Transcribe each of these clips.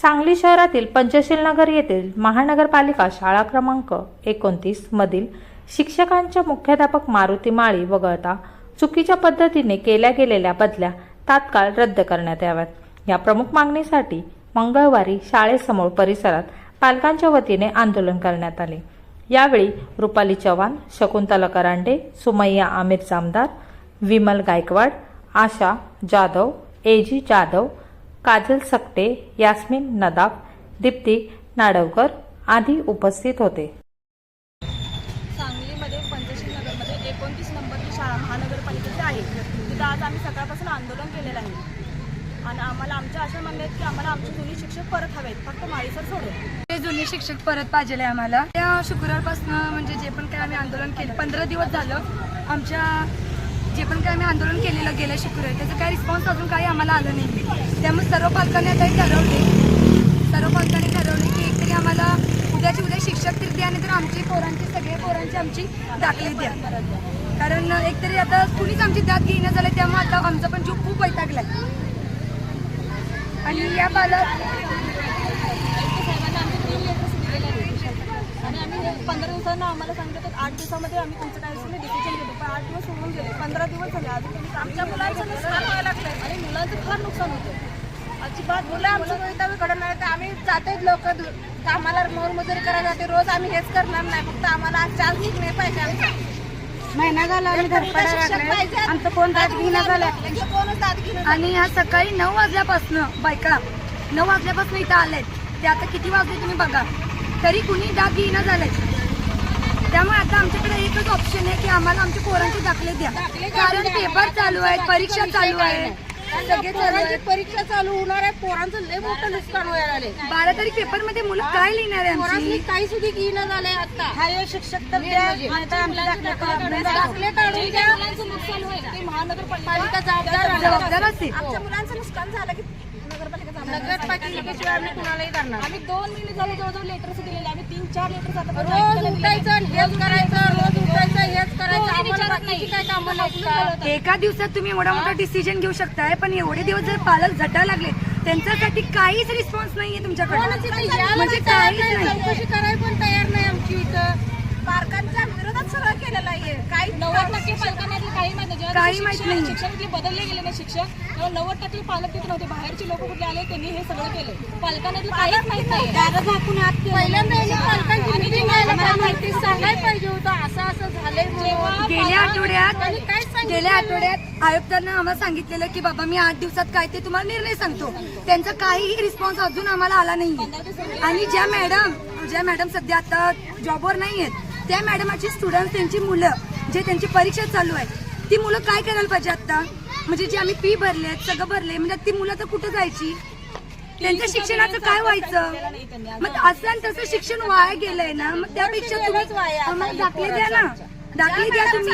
सांगली शहरातील पंचशील नगर येथील महानगरपालिका शाळा क्रमांक एकोणतीस मधील शिक्षकांच्या मुख्याध्यापक मारुती माळी वगळता चुकीच्या पद्धतीने केल्या गेलेल्या बदल्या तात्काळ रद्द करण्यात याव्यात. या प्रमुख मागणीसाठी मंगळवारी शाळेसमोर परिसरात पालकांच्या वतीने आंदोलन करण्यात आले. यावेळी रुपाली चव्हाण शकुंतला करांडे सुमय्या आमिर जामदार विमल गायकवाड आशा जाधव एजी जाधव काजल सकटे यास्मिन नदाफ दीप्ती नाडवकर आदी उपस्थित होते. सांगलीमध्ये पंचशील नगरमध्ये एकोणतीस नंबरची शाळा महानगरपालिकेची आहे तिथं आज आम्ही सकाळपासून आंदोलन केलेलं आहे. आणि आम्हाला आमच्या अशा म्हणणे की आम्हाला आमचे जुनी शिक्षक परत हवेत फक्त माळीसर सोडून. ते जुने शिक्षक परत पाहिजे आम्हाला. त्या शुक्रवारपासून म्हणजे जे पण काय आम्ही आंदोलन केलं पंधरा दिवस झालं आमच्या जे पण काय आम्ही आंदोलन केलेलं गेल्या शुक्रवारी त्याचं काय रिस्पॉन्स अजून काही आम्हाला आलं नाही त्यामुळे सर्व पालकांनी आता ठरवले सर्व पालकांनी ठरवले की एकतरी आम्हाला उद्याची उद्या शिक्षक तरी द्या नाहीतर आमची पोरांची सगळे पोरांची आमची दाखली द्या. कारण एकतरी आता कुणीच आमची दाद घेईना झालं त्यामुळे आता आमचा पण जीव खूप वैतागला आणि या पालक आणि आम्ही पंधरा दिवसांना आम्हाला सांगितलं तर आठ दिवसामध्ये आम्ही तुमचं काय असेल डिसिजन घेतो. पण आठ दिवस होऊन गेले पंधरा दिवस झाले अजून तुम्ही आमच्या मुलांचं नुकसान व्हायला लागलं आणि मुलांचं फार नुकसान होतं अजिबात मुलं आमचं भवितव्य घडत नाही तर आम्ही जाते लोक आम्हाला मोलमजुरी करायला जाते रोज आम्ही हेच करणार नाही फक्त आम्हाला वीक नाही पाहिजे आमचा. महिना झाला आम्ही लागलोय. आमचं कोण दाद घेणं झालं कोणच घेणं आणि ह्या सकाळी नऊ वाजल्यापासून बायका नऊ वाजल्यापासून इथं आलेत. ते आता किती वाजले तुम्ही बघा. तरी कुणी दाद घेणं झालंय त्यामुळे आता आमच्याकडे एकच ऑप्शन आहे की आम्हाला आमच्या पोरांचे दाखले द्या. कारण पेपर चालू आहेत परीक्षा चालू आहे सगळे पोरांची परीक्षा चालू होणार आहे. पोरांचं लय मोठं नुकसान व्हायला आले बारा तारीख पेपरमध्ये मुलं काय लिहिणार आहे पोरांनी आमची काही सुद्धा घेणं झालंय आता. हा शिक्षक तर द्या. नाहीतर आमचे दाखले काढून द्या. दाखले काढून द्या. मुलांचं नुकसान होईल. ते महानगरपालिका जबाबदार आहे. जबाबदार असते. आमच्या मुलांचं नुकसान झालं की नगरपालिका नगरपालिकेशिवाय आम्ही कुणालाही करणार आम्ही दोन महिने झाले जवळजवळ लेटर्स दिलेले. आम्ही तीन चार लेटर्स आता रोज उठायचं आणि हेच करायचं रोज हेच करायचं? एका दिवसात तुम्ही एवढा मोठा डिसिजन घेऊ शकताय पण एवढे दिवस जर पालक झटा लागले त्यांच्यासाठी काहीच रिस्पॉन्स नाहीये तुमच्याकडे. म्हणजे काहीच नाही. चौकशी करायला पण तयार नाही आमची इथं पालकांच्या विरोधात सगळं केलेलं आहे काही नव्वद टक्के पालकांना काही माहिती नाही. शिक्षण-. शिक्षण जे बदलले गेले ना शिक्षक तेव्हा नव्वद टक्के पालक तिथे नव्हते. बाहेरचे लोक कुठले आले त्यांनी हे सगळं केलं. पालकांना इथलं काहीच माहीत नाही पहिल्यांदा यांनी पालकांची meeting घ्यायला पाहिजे होती, सांगायला पाहिजे होतं असं असं झालंय म्हणून. गेल्या आठवड्यात त्यांनी काहीच सांगितलं? गेल्या आठवड्यात आयुक्तांना आम्हाला सांगितलेलं की बाबा मी आठ दिवसात काय ते तुम्हाला निर्णय सांगतो. त्यांचा काहीही रिस्पॉन्स अजून आम्हाला आला नाही. आणि ज्या मॅडम ज्या मॅडम सध्या आता जॉबवर नाही आहेत त्या मॅडमाची स्टुडंट त्यांची मुलं जे त्यांची परीक्षा चालू आहे ती मुलं काय करायला पाहिजे आता? म्हणजे जे आम्ही फी भरले सगळं भरले म्हणजे ती मुलं तर कुठं जायची? त्यांच्या शिक्षणाचं काय व्हायचं? मग असं आणि तसं शिक्षण वाया गेलंय ना मग त्यापेक्षा तुम्ही आम्हाला दाखले द्या ना. दाखले द्या तुम्ही.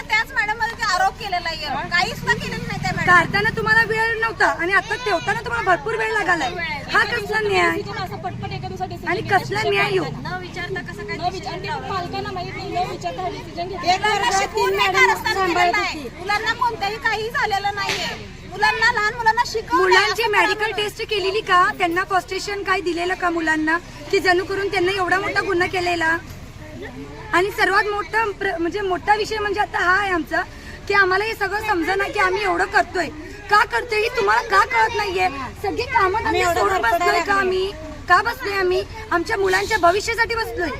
त्याच मॅडम आरोप केलेला आहे. काहीच ना केलेलं नाही त्या मॅडम काढताना तुम्हाला वेळ नव्हता आणि आता ठेवताना तुम्हाला भरपूर वेळ लागलाय. हा कसला न्याय? आणि. कसला न्याय येऊ न विचारता कसं काय न विचार- आणि ते पालकांना माहीत नाही न विचारता हा डिसिजन घेतला मुलांना कोणत्याही काही झालेलं नाहीये. मुलांना लहान मुलांना शिकवलं मुलांची मेडिकल टेस्ट केलेली का? त्यांना कॉस्टेशन काय दिलेलं का मुलांना? की जणू करून त्यांना एवढा मोठा गुन्हा केलेला? आणि सर्वात मोठा प्र- म्हणजे मोठा विषय म्हणजे आता हा आहे आमचा की आम्हाला हे सगळं समजणं की आम्ही एवढं करतोय. का करतोय हे तुम्हाला का कळत नाहीये? सगळे कामं सोडून बसलोय का आम्ही? का बसलोय आम्ही? आमच्या मुलांच्या भविष्यासाठी बसलोय.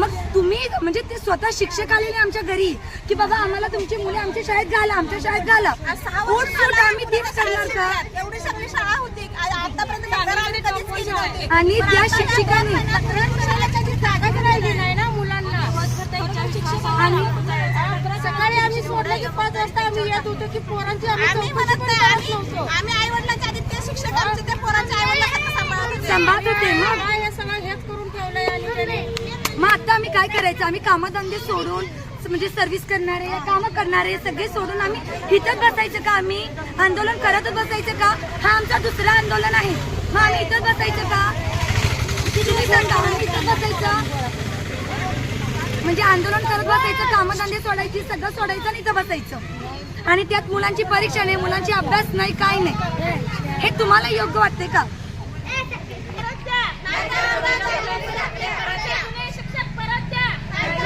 मग तुम्ही म्हणजे ते स्वतः शिक्षक आलेले आमच्या घरी की बाबा आम्हाला तुमची मुले आमच्या शाळेत घाला आमच्या शाळेत घाला. आम्ही तीच करणार का? एवढी सगळी शाळा होती. आतापर्यंत नगरामध्ये कधीच केली नव्हती. आणि त्या शिक्षिकांनी प्रयोगशाळेची जागाच राहिली नाही ना मुलांना. आणि सकाळी आम्ही सोडलं की पाच वाजता आम्ही येत होतो की पोरांची आम्ही म्हणत नाही आम्ही आम्ही आई वडिलांच्या आधी ते शिक्षक आमचे ते पोरांच्या आई वडिलांना सांभाळत होते. सांभाळत होते मग काय हे सगळं हेच करून ठेवलंय आणि त्याने मग आता आम्ही काय करायचं आम्ही कामधंदे सोडून म्हणजे सर्व्हिस करणारे कामं करणारे सगळे सोडून आम्ही इथंच बसायचं का आम्ही आंदोलन करतच बसायचं का हा आमचा दुसरा आंदोलन आहे मग आम्ही इथं बसायचं का तुम्ही सांगा आम्ही इथं बसायचं म्हणजे आंदोलन करत बसायचं कामधंदे सोडायची सगळं सोडायचं आणि इथं बसायचं आणि त्यात मुलांची परीक्षा नाही मुलांची अभ्यास नाही काय नाही हे तुम्हाला योग्य वाटते का